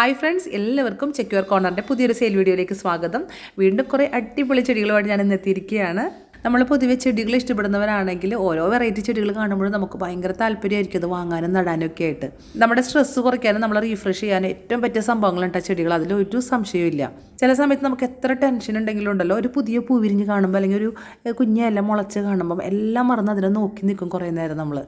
Hi friends എല്ലാവർക്കും ചെക്യൂർ കോർണറിന്റെ പുതിയൊരു sale വീഡിയോയിലേക്ക് സ്വാഗതം. വീണ്ടും കുറേ അടിപൊളി ചെടികളുമായിട്ട് ഞാൻ ഇന്ന് എത്തിയിരിക്കുകയാണ്. നമ്മൾ പൊതുവെ ചെടികൾ ഇഷ്ടപ്പെടുന്നവരാണെങ്കിൽ ഓരോ വെറൈറ്റി ചെടികൾ കാണുമ്പോഴും നമുക്ക് ഭയങ്കര താല്പര്യമായിരിക്കും അത് വാങ്ങാനും നടാനും ഒക്കെ ആയിട്ട്. നമ്മുടെ സ്ട്രെസ്സ് കുറയ്ക്കാനും നമ്മൾ റീഫ്രഷ് ചെയ്യാനും ഏറ്റവും പറ്റിയ സംഭവങ്ങളുണ്ട് ചെടികൾ അതിലൊരു സംശയമില്ല ചില സമയത്ത് നമുക്ക് എത്ര ടെൻഷൻ ഉണ്ടെങ്കിലും ഉണ്ടല്ലോ ഒരു പുതിയ പൂവിരിഞ്ഞ് കാണുമ്പോൾ അല്ലെങ്കിൽ ഒരു കുഞ്ഞെല്ലാം മുളച്ച് കാണുമ്പം എല്ലാം മറന്ന് അതിനെ നോക്കി നിൽക്കും കുറേ നേരം നമ്മൾ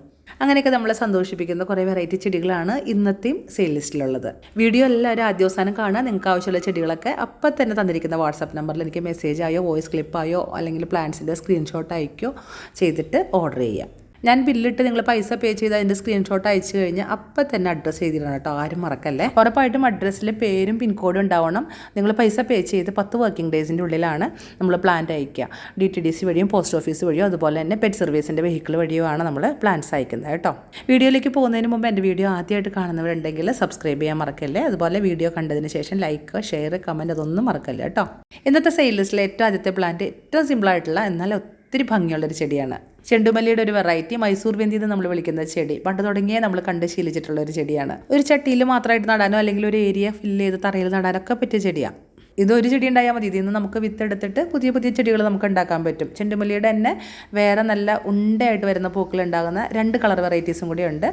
അങ്ങനെയൊക്കെ നമ്മളെ സന്തോഷിപ്പിക്കുന്ന കുറേ വെറൈറ്റി ചെടികളാണ് ഇന്നത്തെയും സെയിൽ ലിസ്റ്റിലുള്ളത് വീഡിയോ എല്ലാവരും ആദ്യ അവസാനം കാണാൻ നിങ്ങൾക്ക് ആവശ്യമുള്ള ചെടികളൊക്കെ അപ്പം തന്നെ തന്നിരിക്കുന്ന വാട്സാപ്പ് നമ്പറിൽ എനിക്ക് മെസ്സേജ് ആയോ വോയിസ് ക്ലിപ്പായോ അല്ലെങ്കിൽ പ്ലാന്റ്സിന്റെ സ്ക്രീൻഷോട്ട് അയക്കുകയോ ചെയ്തിട്ട് ഓർഡർ ചെയ്യാം ഞാൻ ബില്ലിട്ട് നിങ്ങൾ പൈസ പേ ചെയ്ത് അതിന്റെ സ്ക്രീൻഷോട്ട് അയച്ചു കഴിഞ്ഞാൽ അപ്പം തന്നെ അഡ്രസ്സ് ചെയ്തിടണം കേട്ടോ ആരും മറക്കല്ലേ? ഉറപ്പായിട്ടും അഡ്രസ്സിൽ പേരും പിൻകോഡും ഉണ്ടാവണം. നിങ്ങൾ പൈസ പേ ചെയ്ത് പത്ത് വർക്കിംഗ് ഡേയ്സിന്റെ ഉള്ളിലാണ് നമ്മൾ പ്ലാന്റ് അയക്കുക. ഡി ടി ഡി സി വഴിയും പോസ്റ്റ് ഓഫീസ് വഴിയോ അതുപോലെ തന്നെ പെറ്റ് സർവീസിന്റെ വെഹിക്കിൾ വഴിയോ ആണ് നമ്മൾ പ്ലാൻസ് അയക്കുന്നത് കേട്ടോ. വീഡിയോയിലേക്ക് പോകുന്നതിന് മുമ്പ് എന്റെ വീഡിയോ ആദ്യമായിട്ട് കാണുന്നവരുണ്ടെങ്കിൽ സബ്സ്ക്രൈബ് ചെയ്യാൻ മറക്കല്ലേ? അതുപോലെ വീഡിയോ കണ്ടതിന് ശേഷം ലൈക്ക് ഷെയർ കമന്റ് അതൊന്നും മറക്കല്ലേ കേട്ടോ? ഇന്നത്തെ സെയിൽ ലിസ്റ്റിലെ ഏറ്റവും ആദ്യത്തെ പ്ലാന്റ് ഏറ്റവും സിമ്പിളായിട്ടുള്ള എന്നാൽ ഒത്തിരി ഭംഗിയുള്ളൊരു ചെടിയാണ്. ചെണ്ടുമല്ലിയുടെ ഒരു വെറൈറ്റി മൈസൂർ വെന്തി എന്ന് നമ്മൾ വിളിക്കുന്ന ചെടി. പണ്ട് തുടങ്ങിയേ നമ്മൾ കണ്ട് ശീലിച്ചിട്ടുള്ള ഒരു ചെടിയാണ്. ഒരു ചട്ടിയിൽ മാത്രമായിട്ട് നടാനോ അല്ലെങ്കിൽ ഒരു ഏരിയ ഫില്ല് ചെയ്ത് തറയിൽ നടാനൊക്കെ പറ്റിയ ചെടിയാണ് ഇത് ഒരു ചെടി ഉണ്ടായാൽ മതി. ഇതിൽ നിന്ന് നമുക്ക് വിത്തെടുത്തിട്ട് പുതിയ പുതിയ ചെടികൾ നമുക്ക് ഉണ്ടാക്കാൻ പറ്റും. ചെണ്ടുമല്ലിയുടെ തന്നെ വേറെ നല്ല ഉണ്ടയായിട്ട് വരുന്ന പൂക്കൾ ഉണ്ടാകുന്ന രണ്ട് കളർ വെറൈറ്റീസും കൂടി ഉണ്ട്.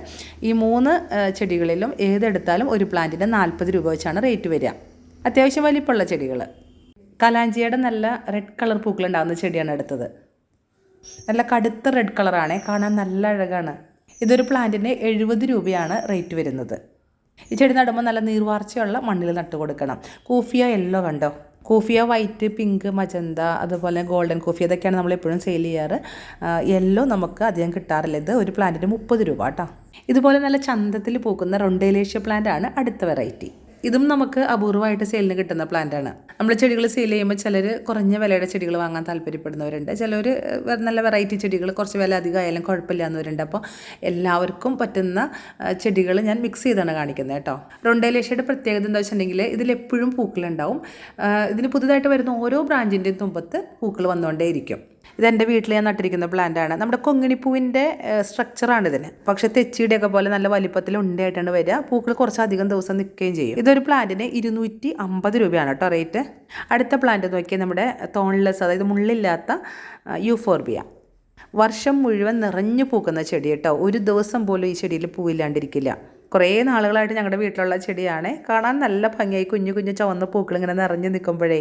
ഈ മൂന്ന് ചെടികളിലും ഏതെടുത്താലും ഒരു പ്ലാന്റിന് നാൽപ്പത് രൂപ വെച്ചാണ് റേറ്റ് വരിക. അത്യാവശ്യം വലിപ്പമുള്ള ചെടികൾ കലാഞ്ചിയുടെ നല്ല റെഡ് കളർ പൂക്കൾ ഉണ്ടാകുന്ന ചെടിയാണ് എടുത്തത്. നല്ല കടുത്ത റെഡ് കളറാണ് കാണാൻ നല്ല അഴകാണ്. ഇതൊരു പ്ലാന്റിന് എഴുപത് രൂപയാണ് റേറ്റ് വരുന്നത്. ഈ ചെടി നടുമ്പോൾ നല്ല നീർവാർച്ചയുള്ള മണ്ണിൽ നട്ടു കൊടുക്കണം. കൂഫിയ യെല്ലോ കണ്ടോ? കൂഫിയ വൈറ്റ് പിങ്ക് മജന്ത അതുപോലെ ഗോൾഡൻ കോഫി ഇതൊക്കെയാണ് നമ്മൾ എപ്പോഴും സെയിൽ ചെയ്യാറ്. യെല്ലോ നമുക്ക് അധികം കിട്ടാറില്ല. ഇത് ഒരു പ്ലാന്റിന് മുപ്പത് രൂപ കേട്ടോ. ഇതുപോലെ നല്ല ചന്തത്തിൽ പൂക്കുന്ന റൊണ്ടേലേഷ്യ പ്ലാന്റ് ആണ് അടുത്ത വെറൈറ്റി ഇതും നമുക്ക് അപൂർവമായിട്ട് സെയിലിന് കിട്ടുന്ന പ്ലാന്റ് ആണ്. നമ്മൾ ചെടികൾ സെയിൽ ചെയ്യുമ്പോൾ ചിലർ കുറഞ്ഞ വിലയുടെ ചെടികൾ വാങ്ങാൻ താല്പര്യപ്പെടുന്നവരുണ്ട്. ചിലർ നല്ല വെറൈറ്റി ചെടികൾ കുറച്ച് വില അധികം ആയാലും കുഴപ്പമില്ല എന്നവരുണ്ട് അപ്പോൾ എല്ലാവർക്കും പറ്റുന്ന ചെടികൾ ഞാൻ മിക്സ് ചെയ്താണ് കാണിക്കുന്നത് കേട്ടോ. റൊണ്ടേലേഷ്യയുടെ പ്രത്യേകത എന്താ വെച്ചിട്ടുണ്ടെങ്കിൽ ഇതിലെപ്പോഴും പൂക്കളുണ്ടാവും. ഇതിന് പുതുതായിട്ട് വരുന്ന ഓരോ ബ്രാഞ്ചിന്റെയും തുമ്പത്ത് പൂക്കൾ വന്നുകൊണ്ടേയിരിക്കും ഇതെന്റെ വീട്ടിൽ ഞാൻ നട്ടിരിക്കുന്ന പ്ലാന്റ് ആണ്. നമ്മുടെ കൊങ്ങിണിപ്പൂവിന്റെ സ്ട്രക്ചറാണ് ഇതിന്. പക്ഷേ തെച്ചിയുടെയൊക്കെ പോലെ നല്ല വലിപ്പത്തിൽ ഉണ്ടായിട്ടാണ് വരിക. പൂക്കൾ കുറച്ചധികം ദിവസം നിൽക്കുകയും ചെയ്യും. ഇതൊരു പ്ലാന്റിന് ഇരുന്നൂറ്റി അമ്പത് രൂപയാണ് കേട്ടോ റേറ്റ് അടുത്ത പ്ലാന്റ് നോക്കിയാൽ നമ്മുടെ തോൺലെസ് അതായത് മുള്ളില്ലാത്ത യൂഫോർബിയ വർഷം മുഴുവൻ നിറഞ്ഞു പൂക്കുന്ന ചെടി കേട്ടോ ഒരു ദിവസം പോലും ഈ ചെടിയിൽ പൂവില്ലാണ്ടിരിക്കില്ല. കുറേ നാളുകളായിട്ട് ഞങ്ങളുടെ വീട്ടിലുള്ള ചെടിയാണ്. കാണാൻ നല്ല ഭംഗിയായി കുഞ്ഞു കുഞ്ഞു ചുവന്ന പൂക്കൾ ഇങ്ങനെ നിറഞ്ഞു നിൽക്കുമ്പോഴേ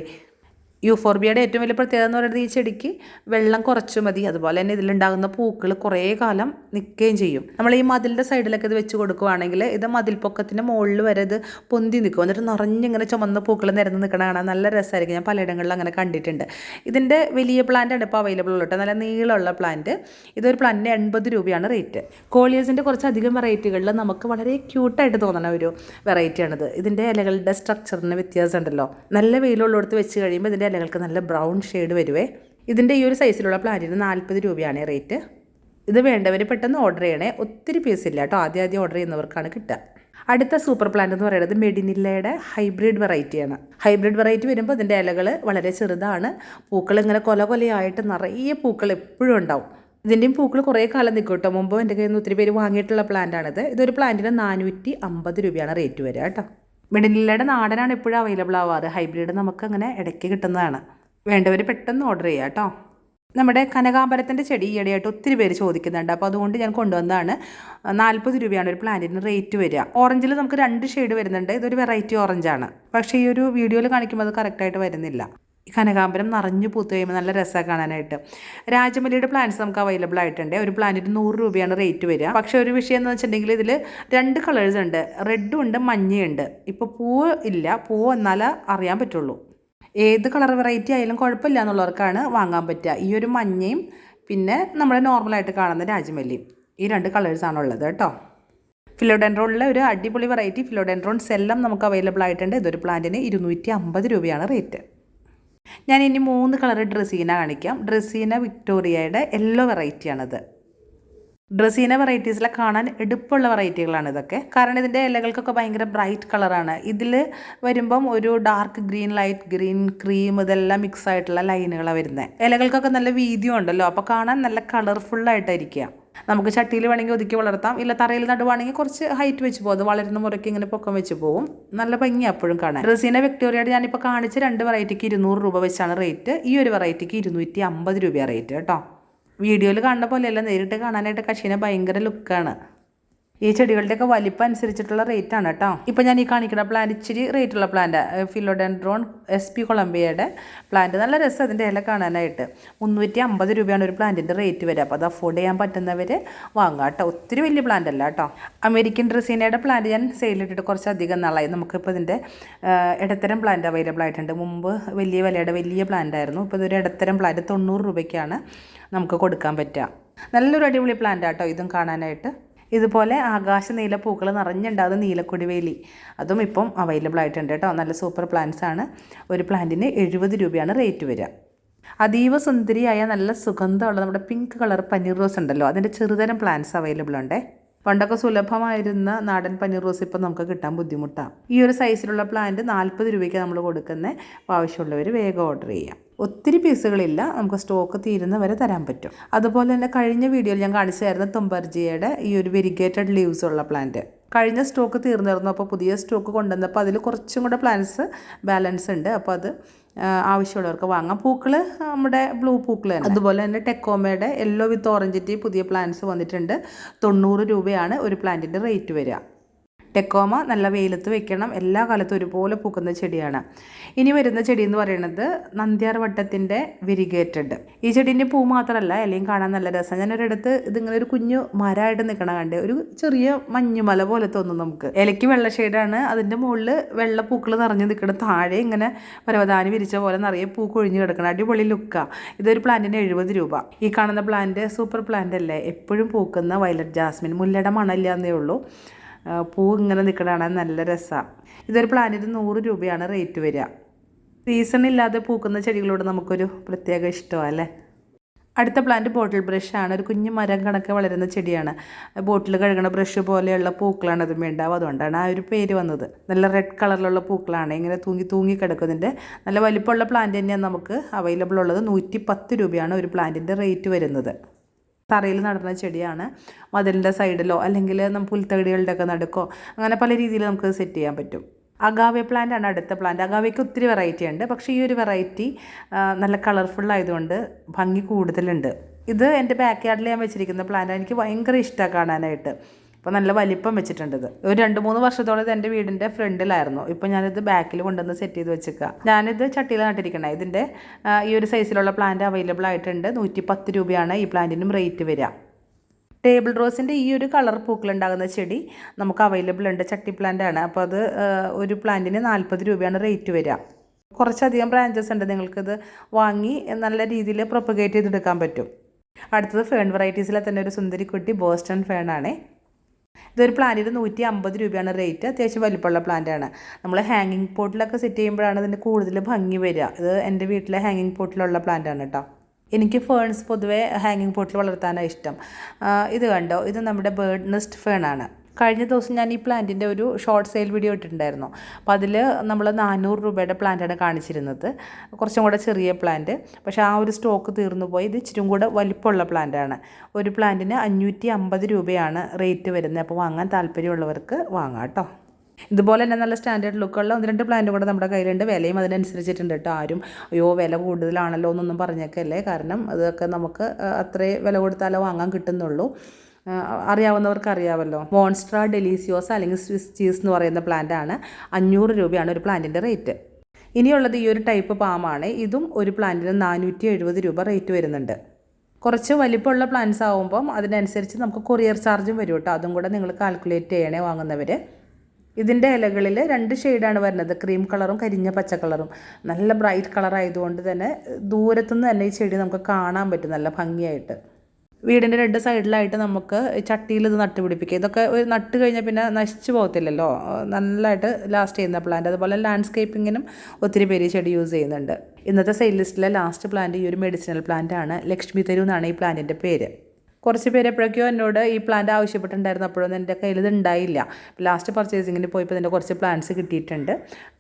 യൂഫോർബിയയുടെ ഏറ്റവും വലിയ പ്രത്യേകത എന്ന് പറയുന്നത് ഈ ചെടിക്ക് വെള്ളം കുറച്ച് മതി. അതുപോലെ തന്നെ ഇതിലുണ്ടാകുന്ന പൂക്കൾ കുറേ കാലം നിൽക്കുകയും ചെയ്യും. നമ്മൾ ഈ മതിലിന്റെ സൈഡിലൊക്കെ ഇത് വെച്ച് കൊടുക്കുവാണെങ്കിൽ ഇത് മതിൽ പൊക്കത്തിന്റെ മുകളിൽ വരെ ഇത് പൊന്തി നിൽക്കും. എന്നിട്ട് നിറഞ്ഞിങ്ങനെ ചുമന്ന പൂക്കൾ നിരന്ന് നിൽക്കണ കാണാൻ നല്ല രസമായിരിക്കും. ഞാൻ പലയിടങ്ങളിലും അങ്ങനെ കണ്ടിട്ടുണ്ട്. ഇതിന്റെ വലിയ പ്ലാന്റ് ആണ് ഇപ്പോൾ അവൈലബിൾ ഉള്ളത് നല്ല നീളമുള്ള പ്ലാന്റ് ഇതൊരു പ്ലാന്റിന് എൺപത് രൂപയാണ് റേറ്റ് കോളിയേഴ്സിന്റെ കുറച്ചധികം വെറൈറ്റികളിൽ നമുക്ക് വളരെ ക്യൂട്ടായിട്ട് തോന്നണ ഒരു വെറൈറ്റിയാണിത് ഇതിന്റെ ഇലകളുടെ സ്ട്രക്ചറിന് വ്യത്യാസമുണ്ടല്ലോ. നല്ല വെയിലുള്ളിടത്ത് വെച്ച് കഴിയുമ്പോൾ ഇതിന്റെ ഇലകൾക്ക് നല്ല ബ്രൗൺ ഷെയ്ഡ് വരുവേ. ഇതിന്റെ ഈ ഒരു സൈസിലുള്ള പ്ലാന്റിന് നാൽപ്പത് രൂപയാണ് റേറ്റ് ഇത് വേണ്ടവർ പെട്ടെന്ന് ഓർഡർ ചെയ്യണേ. ഒത്തിരി പീസ് ഇല്ല കേട്ടോ. ആദ്യം ആദ്യം ഓർഡർ ചെയ്യുന്നവർക്കാണ് കിട്ടുക. അടുത്ത സൂപ്പർ പ്ലാന്റ് എന്ന് പറയുന്നത് മെഡിനില്ലയുടെ ഹൈബ്രിഡ് വെറൈറ്റിയാണ് ഹൈബ്രിഡ് വെറൈറ്റി വരുമ്പോൾ അതിന്റെ ഇലകൾ വളരെ ചെറുതാണ്. പൂക്കൾ ഇങ്ങനെ കൊല കൊലയായിട്ട് നിറയെ പൂക്കൾ എപ്പോഴും ഉണ്ടാവും. ഇതിന്റെയും പൂക്കൾ കുറേ കാലം നിൽക്കും കേട്ടോ. മുമ്പ് എന്റെ കയ്യിൽ നിന്ന് ഒത്തിരി പേര് വാങ്ങിയിട്ടുള്ള പ്ലാന്റാണിത് ഇതൊരു പ്ലാന്റിന് നാനൂറ്റി അമ്പത് രൂപയാണ് റേറ്റ് വരിക കേട്ടോ. മെഡിനില്ലയുടെ നാടനാണ് എപ്പോഴും അവൈലബിൾ ആവാറ്. ഹൈബ്രിഡ് നമുക്ക് അങ്ങനെ ഇടയ്ക്ക് കിട്ടുന്നതാണ്. വേണ്ടവർ പെട്ടെന്ന് ഓർഡർ ചെയ്യുക കേട്ടോ നമ്മുടെ കനകാമ്പരത്തിന്റെ ചെടി ഈയിടെയായിട്ട് ഒത്തിരി പേര് ചോദിക്കുന്നുണ്ട്. അപ്പോൾ അതുകൊണ്ട് ഞാൻ കൊണ്ടുവന്നതാണ്. നാൽപ്പത് രൂപയാണ് ഒരു പ്ലാന്റിന് റേറ്റ് വരിക. ഓറഞ്ചിൽ നമുക്ക് രണ്ട് ഷെയ്ഡ് വരുന്നുണ്ട്. ഇതൊരു വെറൈറ്റി ഓറഞ്ചാണ് പക്ഷേ ഈ ഒരു വീഡിയോയിൽ കാണിക്കുമ്പോൾ അത് കറക്റ്റായിട്ട് വരുന്നില്ല. കനകാമ്പരം നിറഞ്ഞു പൂത്ത് കഴിയുമ്പോൾ നല്ല രസമാണ് കാണാനായിട്ട്. രാജമല്ലിയുടെ പ്ലാന്റ്സ് നമുക്ക് അവൈലബിൾ ആയിട്ടുണ്ട്. ഒരു പ്ലാന്റിന് നൂറ് രൂപയാണ് റേറ്റ് വരിക. പക്ഷേ ഒരു വിഷയം എന്ന് വെച്ചിട്ടുണ്ടെങ്കിൽ ഇതിൽ രണ്ട് കളേഴ്സ് ഉണ്ട്. റെഡും ഉണ്ട് മഞ്ഞയുണ്ട്. ഇപ്പോൾ പൂവ് ഇല്ല. പൂവ് എന്നാലേ അറിയാൻ പറ്റുള്ളൂ. ഏത് കളർ വെറൈറ്റി ആയാലും കുഴപ്പമില്ല എന്നുള്ളവർക്കാണ് വാങ്ങാൻ പറ്റുക. ഈ ഒരു മഞ്ഞയും പിന്നെ നമ്മൾ നോർമലായിട്ട് കാണുന്ന രാജമല്ലിയും ഈ രണ്ട് കളേഴ്സാണുള്ളത് കേട്ടോ. ഫിലോഡെൻഡ്രോണിലെ ഒരു അടിപൊളി വെറൈറ്റി ഫിലോഡെൻഡ്രോൺ സെല്ലം നമുക്ക് അവൈലബിൾ ആയിട്ടുണ്ട്. ഇതൊരു പ്ലാന്റിന് ഇരുന്നൂറ്റി അമ്പത് രൂപയാണ് റേറ്റ് ഞാൻ ഇനി മൂന്ന് കളർ ഡ്രസ്സീന കാണിക്കാം. ഡ്രസ്സീന വിക്ടോറിയയുടെ യെല്ലോ വെറൈറ്റിയാണിത്. ഡ്രസ്സീന വെറൈറ്റീസിലെ കാണാൻ എടുപ്പുള്ള വെറൈറ്റികളാണ് ഇതൊക്കെ. കാരണം ഇതിന്റെ ഇലകൾക്കൊക്കെ ഭയങ്കര ബ്രൈറ്റ് കളറാണ്. ഇതിൽ വരുമ്പം ഒരു dark green light green cream ഇതെല്ലാം മിക്സ് ആയിട്ടുള്ള ലൈനുകളാണ് വരുന്നത്. ഇലകൾക്കൊക്കെ നല്ല വീതിയും ഉണ്ടല്ലോ അപ്പോൾ കാണാൻ നല്ല കളർഫുള്ളായിട്ടായിരിക്കുക നമുക്ക് ചട്ടിയിൽ വേണമെങ്കിൽ ഒതുക്കി വളർത്താം. ഇല്ല തറയിൽ നടുവാണെങ്കിൽ കുറച്ച് ഹൈറ്റ് വെച്ച് പോകും. അത് വളരുന്ന മുറയ്ക്ക് ഇങ്ങനെ പൊക്കം വെച്ച് പോകും. നല്ല ഭംഗി അപ്പോഴും കാണാൻ. റസീന വിക്ടോറിയയുടെ ഞാനിപ്പോൾ കാണിച്ച രണ്ട് വെറൈറ്റിക്ക് ഇരുന്നൂറ് രൂപ വെച്ചാണ് റേറ്റ് ഈ ഒരു വെറൈറ്റിക്ക് ഇരുന്നൂറ്റി അമ്പത് രൂപയാണ് റേറ്റ് കേട്ടോ. വീഡിയോയിൽ കാണുന്ന പോലെയല്ല നേരിട്ട് കാണാനായിട്ട് കശീനെ ഭയങ്കര ലുക്കാണ് ഈ ചെടികളുടെയൊക്കെ വലിപ്പം അനുസരിച്ചിട്ടുള്ള റേറ്റ് ആണ് കേട്ടോ. ഇപ്പോൾ ഞാൻ ഈ കാണിക്കുന്ന പ്ലാന്റ് ഇച്ചിരി റേറ്റ് ഉള്ള പ്ലാന്റ് ഫിലോഡെൻഡ്രോൺ എസ് പി കൊളംബിയയുടെ പ്ലാന്റ് നല്ല രസം അതിന്റെ ഇല കാണാനായിട്ട്. മുന്നൂറ്റി അമ്പത് രൂപയാണ് ഒരു പ്ലാന്റിന്റെ റേറ്റ് വരിക അപ്പോൾ അത് അഫോർഡ് ചെയ്യാൻ പറ്റുന്നവർ വാങ്ങുക കേട്ടോ. ഒത്തിരി വലിയ പ്ലാന്റ് അല്ല കേട്ടോ. അമേരിക്കൻ ഡ്രസീനയുടെ പ്ലാന്റ് ഞാൻ സെയിലിട്ടിട്ട് കുറച്ച് അധികം നാളായി. നമുക്കിപ്പോൾ ഇതിന്റെ ഇടത്തരം പ്ലാന്റ് അവൈലബിൾ ആയിട്ടുണ്ട്. മുമ്പ് വലിയ വിലയുടെ വലിയ പ്ലാന്റ് ആയിരുന്നു. ഇപ്പോൾ ഇതൊരു ഇടത്തരം പ്ലാന്റ് തൊണ്ണൂറ് രൂപയ്ക്കാണ് നമുക്ക് കൊടുക്കാൻ പറ്റുക. നല്ലൊരു അടിപൊളി പ്ലാന്റ് ആട്ടോ ഇതും കാണാനായിട്ട്. ഇതുപോലെ ആകാശ നീല പൂക്കൾ നിറഞ്ഞുണ്ടാകുന്ന നീലക്കൊടിവേലി. അതും ഇപ്പം അവൈലബിൾ ആയിട്ടുണ്ട് കേട്ടോ നല്ല സൂപ്പർ പ്ലാന്റ്സ് ആണ്. ഒരു പ്ലാന്റിന് എഴുപത് രൂപയാണ് റേറ്റ് വരിക. അതീവ സുന്ദരിയായ നല്ല സുഗന്ധമുള്ള നമ്മുടെ പിങ്ക് കളർ പനീർ റോസ് ഉണ്ടല്ലോ. അതിന്റെ ചെറുതരം പ്ലാന്റ്സ് അവൈലബിൾ ഉണ്ട്. പണ്ടൊക്കെ സുലഭമായിരുന്ന നാടൻ പനീർ റോസ് ഇപ്പം നമുക്ക് കിട്ടാൻ ബുദ്ധിമുട്ടാണ് ഈ ഒരു സൈസിലുള്ള പ്ലാന്റ് നാൽപ്പത് രൂപയ്ക്ക് നമ്മൾ കൊടുക്കുന്നത് ആവശ്യമുള്ളവർ വേഗം ഓർഡർ ചെയ്യാം. ഒത്തിരി പീസുകളില്ല. നമുക്ക് സ്റ്റോക്ക് തീരുന്ന വരെ തരാൻ പറ്റും. അതുപോലെ തന്നെ കഴിഞ്ഞ വീഡിയോയിൽ ഞാൻ കാണിച്ചു തരുന്ന തുമ്പർജിയുടെ ഈ ഒരു വെരിഗേറ്റഡ് ലീവ്സ് ഉള്ള പ്ലാന്റ് കഴിഞ്ഞ സ്റ്റോക്ക് തീർന്നിരുന്നു. അപ്പോൾ പുതിയ സ്റ്റോക്ക് കൊണ്ടുവന്നപ്പോൾ അതിൽ കുറച്ചും കൂടെ പ്ലാന്റ്സ് ബാലൻസ് ഉണ്ട്. അപ്പോൾ അത് ആവശ്യമുള്ളവർക്ക് വാങ്ങാം. പൂക്കൾ നമ്മുടെ ബ്ലൂ പൂക്കൾ തന്നെ. അതുപോലെ തന്നെ ടെക്കോമയുടെ യെല്ലോ വിത്ത് ഓറഞ്ച് പുതിയ പ്ലാന്റ്സ് വന്നിട്ടുണ്ട്. തൊണ്ണൂറ് രൂപയാണ് ഒരു പ്ലാന്റിന്റെ റേറ്റ് വരിക. ടെക്കോമ നല്ല വെയിലത്ത് വെക്കണം. എല്ലാ കാലത്തും ഒരുപോലെ പൂക്കുന്ന ചെടിയാണ്. ഇനി വരുന്ന ചെടി എന്ന് പറയുന്നത് നന്ദ്യാർ വട്ടത്തിന്റെ വിരിഗേറ്റഡ് ഈ ചെടീന്റെ പൂ മാത്രമല്ല ഇലയും കാണാൻ നല്ല രസം. ഞാനൊരിടത്ത് ഇതിങ്ങനെ ഒരു കുഞ്ഞു മരമായിട്ട് നിൽക്കണ കണ്ട് ഒരു ചെറിയ മഞ്ഞുമല പോലെ തോന്നുന്നു നമുക്ക്. ഇലയ്ക്ക് വെള്ള ഷെയ്ഡാണ്. അതിന്റെ മുകളിൽ വെള്ള പൂക്കൾ നിറഞ്ഞു നിൽക്കണം താഴെ ഇങ്ങനെ പരവതാനി വിരിച്ച പോലെ നിറയെ പൂ കൊഴിഞ്ഞു കിടക്കണം അടിപൊളി ലുക്കാണ് ഇതൊരു പ്ലാന്റിന് എഴുപത് രൂപ. ഈ കാണുന്ന പ്ലാന്റ് സൂപ്പർ പ്ലാന്റ് അല്ലേ? എപ്പോഴും പൂക്കുന്ന വയലറ്റ് ജാസ്മിൻ. മുല്ലയുടെ മണല്ലാന്നേ ഉള്ളൂ. പൂ ഇങ്ങനെ നിൽക്കണതാണ് നല്ല രസമാണ് ഇതൊരു പ്ലാന്റിന് നൂറ് രൂപയാണ് റേറ്റ് വരിക. സീസൺ ഇല്ലാതെ പൂക്കുന്ന ചെടികളോട് നമുക്കൊരു പ്രത്യേക ഇഷ്ടമാണ് അല്ലേ? അടുത്ത പ്ലാന്റ് ബോട്ടിൽ ബ്രഷാണ് ഒരു കുഞ്ഞു മരം കണക്കെ വളരുന്ന ചെടിയാണ്. ബോട്ടിൽ കഴുകുന്ന ബ്രഷ് പോലെയുള്ള പൂക്കളാണ് അതും ഉണ്ടാവുക അതുകൊണ്ടാണ് ആ ഒരു പേര് വന്നത്. നല്ല റെഡ് കളറിലുള്ള പൂക്കളാണ്. ഇങ്ങനെ തൂങ്ങി തൂങ്ങി കിടക്കുന്നതിന്റെ നല്ല വലിപ്പമുള്ള പ്ലാന്റ് തന്നെയാണ് നമുക്ക് അവൈലബിൾ ഉള്ളത്. നൂറ്റി പത്ത് രൂപയാണ് ഒരു പ്ലാന്റിന്റെ റേറ്റ് വരുന്നത്. തറയിൽ നടുന്ന ചെടിയാണ്. മതിലിന്റെ സൈഡിലോ അല്ലെങ്കിൽ നമുക്ക് പുൽത്തകടികളുടെയൊക്കെ നടുക്കോ അങ്ങനെ പല രീതിയിൽ നമുക്ക് സെറ്റ് ചെയ്യാൻ പറ്റും. അഗാവെ പ്ലാന്റ് ആണ് അടുത്ത പ്ലാന്റ് അഗാവയ്ക്ക് ഒത്തിരി വെറൈറ്റി ഉണ്ട്. പക്ഷേ ഈ ഒരു വെറൈറ്റി നല്ല കളർഫുൾ ആയതുകൊണ്ട് ഭംഗി കൂടുതലുണ്ട്. ഇത് എന്റെ ബാക്ക് യാർഡിൽ ഞാൻ വെച്ചിരിക്കുന്ന പ്ലാന്റ് എനിക്ക് ഭയങ്കര ഇഷ്ടമാണ് കാണാനായിട്ട്. അപ്പോൾ നല്ല വലിപ്പം വെച്ചിട്ടുണ്ട് ഇത് ഒരു രണ്ട് മൂന്ന് വർഷത്തോളം ഇത് എന്റെ വീടിന്റെ ഫ്രണ്ടിലായിരുന്നു. ഇപ്പോൾ ഞാനിത് ബാക്കിൽ കൊണ്ടുവന്ന് സെറ്റ് ചെയ്ത് വെച്ചേക്കുക ഞാനിത് ചട്ടിയിൽ നട്ടിരിക്കണേ. ഇതിന്റെ ഈ ഒരു സൈസിലുള്ള പ്ലാന്റ് അവൈലബിൾ ആയിട്ടുണ്ട്. നൂറ്റി പത്ത് രൂപയാണ് ഈ പ്ലാന്റിനും റേറ്റ് വരിക. ടേബിൾ റോസിന്റെ ഈ ഒരു കളർ പൂക്കളുണ്ടാകുന്ന ചെടി നമുക്ക് അവൈലബിൾ ഉണ്ട്. ചട്ടി പ്ലാന്റ് ആണ്. അപ്പോൾ അത് ഒരു പ്ലാന്റിന് നാൽപ്പത് രൂപയാണ് റേറ്റ് വരിക. കുറച്ചധികം ബ്രാഞ്ചസ് ഉണ്ട്. നിങ്ങൾക്കിത് വാങ്ങി നല്ല രീതിയിൽ പ്രൊപ്പഗേറ്റ് ചെയ്തെടുക്കാൻ പറ്റും. അടുത്തത് ഫേൺ വെറൈറ്റീസിലെ തന്നെ ഒരു സുന്ദരിക്കുട്ടി ബോസ്റ്റൺ ഫേൺ ആണേ. ഇതൊരു പ്ലാന്റിന് നൂറ്റി അമ്പത് രൂപയാണ് റേറ്റ്. അത്യാവശ്യം വലിപ്പമുള്ള പ്ലാന്റാണ്. നമ്മൾ ഹാങ്ങിങ് പോട്ടിലൊക്കെ സെറ്റ് ചെയ്യുമ്പോഴാണ് ഇതിന്റെ കൂടുതൽ ഭംഗി വരിക. ഇത് എന്റെ വീട്ടിലെ ഹാങ്ങിങ് പോട്ടിലുള്ള പ്ലാന്റാണ് കേട്ടോ എനിക്ക് ഫേൺസ് പൊതുവേ ഹാങ്ങിങ് പോട്ടിൽ വളർത്താനാണ് ഇഷ്ടം. ഇത് കണ്ടോ? ഇത് നമ്മുടെ ബേർഡ് നെസ്റ്റ് ഫേൺ ആണ്. കഴിഞ്ഞ ദിവസം ഞാൻ ഈ പ്ലാന്റിന്റെ ഒരു ഷോർട്ട് സെയിൽ വീഡിയോ ഇട്ടിട്ടുണ്ടായിരുന്നു. അപ്പോൾ അതിൽ നമ്മൾ നാനൂറ് രൂപയുടെ പ്ലാന്റാണ് കാണിച്ചിരുന്നത്. കുറച്ചും കൂടെ ചെറിയ പ്ലാന്റ്. പക്ഷേ ആ ഒരു സ്റ്റോക്ക് തീർന്നു പോയി. ഇത് ഇച്ചിരി കൂടെ വലിപ്പമുള്ള പ്ലാന്റാണ്. ഒരു പ്ലാന്റിന് അഞ്ഞൂറ്റി അമ്പത് രൂപയാണ് റേറ്റ് വരുന്നത്. അപ്പോൾ വാങ്ങാൻ താല്പര്യമുള്ളവർക്ക് വാങ്ങാം കേട്ടോ. ഇതുപോലെ തന്നെ നല്ല സ്റ്റാൻഡേർഡ് ലുക്കുള്ള ഒന്ന് രണ്ട് പ്ലാന്റും കൂടെ നമ്മുടെ കയ്യിലുണ്ട്. വിലയും അതിനനുസരിച്ചിട്ടുണ്ട് കേട്ടോ ആരും. അയ്യോ വില കൂടുതലാണല്ലോ എന്നൊന്നും പറഞ്ഞേക്കല്ലേ. കാരണം അതൊക്കെ നമുക്ക് അത്രേ വില കൊടുത്താലോ വാങ്ങാൻ കിട്ടുന്നുള്ളൂ. അറിയാവുന്നവർക്ക് അറിയാമല്ലോ മോൺസ്ട്ര ഡെലീസിയോസ് അല്ലെങ്കിൽ സ്വിസ് ചീസ് എന്ന് പറയുന്ന പ്ലാന്റ് ആണ്. അഞ്ഞൂറ് രൂപയാണ് ഒരു പ്ലാന്റിന്റെ റേറ്റ് ഇനിയുള്ളത് ഈ ഒരു ടൈപ്പ് പാമാണ് ഇതും ഒരു പ്ലാന്റിന് നാനൂറ്റി എഴുപത് രൂപ റേറ്റ് വരുന്നുണ്ട്. കുറച്ച് വലിപ്പമുള്ള പ്ലാന്റ്സ് ആകുമ്പം അതിനനുസരിച്ച് നമുക്ക് കൊറിയർ ചാർജും വരും കേട്ടോ. അതും കൂടെ നിങ്ങൾ കാൽക്കുലേറ്റ് ചെയ്യണേ വാങ്ങുന്നവർ ഇതിന്റെ ഇലകളിൽ രണ്ട് ഷെയ്ഡാണ് വരുന്നത്. ക്രീം കളറും കരിഞ്ഞ പച്ച കളറും നല്ല ബ്രൈറ്റ് കളർ ആയതുകൊണ്ട് തന്നെ ദൂരത്തുനിന്ന് തന്നെ ഈ ചെടി നമുക്ക് കാണാൻ പറ്റും. നല്ല ഭംഗിയായിട്ട്. വീടിന്റെ രണ്ട് സൈഡിലായിട്ട് നമുക്ക് ചട്ടിയിൽ ഇത് നട്ട് പിടിപ്പിക്കുക ഇതൊക്കെ ഒരു നട്ട് കഴിഞ്ഞാൽ പിന്നെ നശിച്ചു പോകത്തില്ലല്ലോ. നല്ലതായിട്ട് ലാസ്റ്റ് ചെയ്യുന്ന പ്ലാന്റ് അതുപോലെ ലാൻഡ്സ്കേപ്പിങ്ങിനും ഒത്തിരി പേര് ചെടി യൂസ് ചെയ്യുന്നുണ്ട്. ഇന്നത്തെ സെയിൽ ലിസ്റ്റിലെ ലാസ്റ്റ് പ്ലാന്റ് ഈ ഒരു മെഡിസിനൽ പ്ലാന്റ് ആണ്. ലക്ഷ്മി തരു എന്നാണ് ഈ പ്ലാന്റിന്റെ പേര്. കുറച്ച് പേര് എപ്പോഴൊക്കെയോ എന്നോട് ഈ പ്ലാന്റ് ആവശ്യപ്പെട്ടിട്ടുണ്ടായിരുന്നു. അപ്പോഴൊന്നും എന്റെ കയ്യിൽ ഉണ്ടായില്ല. ലാസ്റ്റ് പർച്ചേസിങ്ങിന് പോയപ്പോൾ ഇതിന്റെ കുറച്ച് പ്ലാന്റ്സ് കിട്ടിയിട്ടുണ്ട്.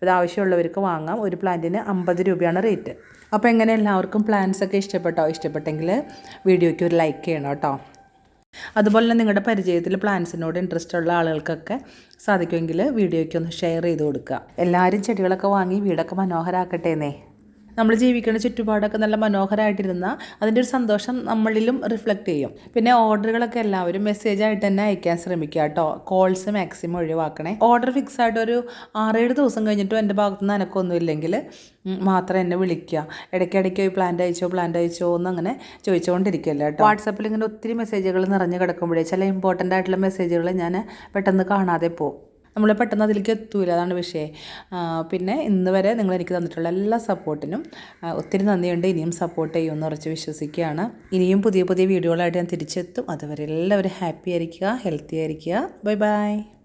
ഇത് ആവശ്യമുള്ളവർക്ക് വാങ്ങാം. ഒരു പ്ലാന്റിന് അമ്പത് രൂപയാണ് റേറ്റ് അപ്പോൾ എങ്ങനെ എല്ലാവർക്കും പ്ലാന്റ്സ് ഒക്കെ ഇഷ്ടപ്പെട്ടോ? ഇഷ്ടപ്പെട്ടെങ്കിൽ വീഡിയോയ്ക്ക് ഒരു ലൈക്ക് ചെയ്യണം കേട്ടോ. അതുപോലെ നിങ്ങളുടെ പരിചയത്തിൽ പ്ലാന്റ്സിനോട് ഇൻട്രസ്റ്റ് ഉള്ള ആളുകൾക്കൊക്കെ സാധിക്കുമെങ്കിൽ വീഡിയോയ്ക്ക് ഒന്ന് ഷെയർ ചെയ്ത് കൊടുക്കുക. എല്ലാവരും ചെടികളൊക്കെ വാങ്ങി വീടൊക്കെ മനോഹരമാക്കട്ടെ എന്നേ. നമ്മൾ ജീവിക്കുന്ന ചുറ്റുപാടൊക്കെ നല്ല മനോഹരമായിട്ടിരുന്നാൽ അതിന്റെ ഒരു സന്തോഷം നമ്മളിലും റിഫ്ലക്റ്റ് ചെയ്യും. പിന്നെ ഓർഡറുകളൊക്കെ എല്ലാവരും മെസ്സേജ് ആയിട്ട് തന്നെ അയക്കാൻ ശ്രമിക്കുക കേട്ടോ. കോൾസ് മാക്സിമം ഒഴിവാക്കണേ. ഓർഡർ ഫിക്സ് ആയിട്ട് ഒരു ആറേഴ് ദിവസം കഴിഞ്ഞിട്ടും എന്റെ ഭാഗത്തു നിന്ന് അനക്കൊന്നും ഇല്ലെങ്കിൽ മാത്രം എന്നെ വിളിക്കുക. ഇടയ്ക്കിടയ്ക്ക് പ്ലാന്റ് അയച്ചോ പ്ലാന്റ് അയച്ചോ എന്ന് അങ്ങനെ ചോദിച്ചുകൊണ്ടിരിക്കുകയല്ല കേട്ടോ. വാട്സപ്പിൽ ഇങ്ങനെ ഒത്തിരി മെസ്സേജുകൾ നിറഞ്ഞു കിടക്കുമ്പോഴേ ചില ഇമ്പോർട്ടന്റ് ആയിട്ടുള്ള മെസ്സേജുകൾ ഞാൻ പെട്ടെന്ന് കാണാതെ പോകും. നമ്മൾ പെട്ടെന്ന് അതിലേക്ക് എത്തൂല അതാണ് വിഷയം. പിന്നെ ഇന്ന് വരെ നിങ്ങൾ എനിക്ക് തന്നിട്ടുള്ള എല്ലാ സപ്പോർട്ടിനും ഒത്തിരി നന്ദിയുണ്ട്. ഇനിയും സപ്പോർട്ട് ചെയ്യുമെന്ന് ഉറച്ച് വിശ്വസിക്കുകയാണ്. ഇനിയും പുതിയ പുതിയ വീഡിയോകളായിട്ട് ഞാൻ തിരിച്ചെത്തും. അതുവരെ എല്ലാവരും ഹാപ്പി ആയിരിക്കുക ഹെൽത്തി ആയിരിക്കുക. Bye bye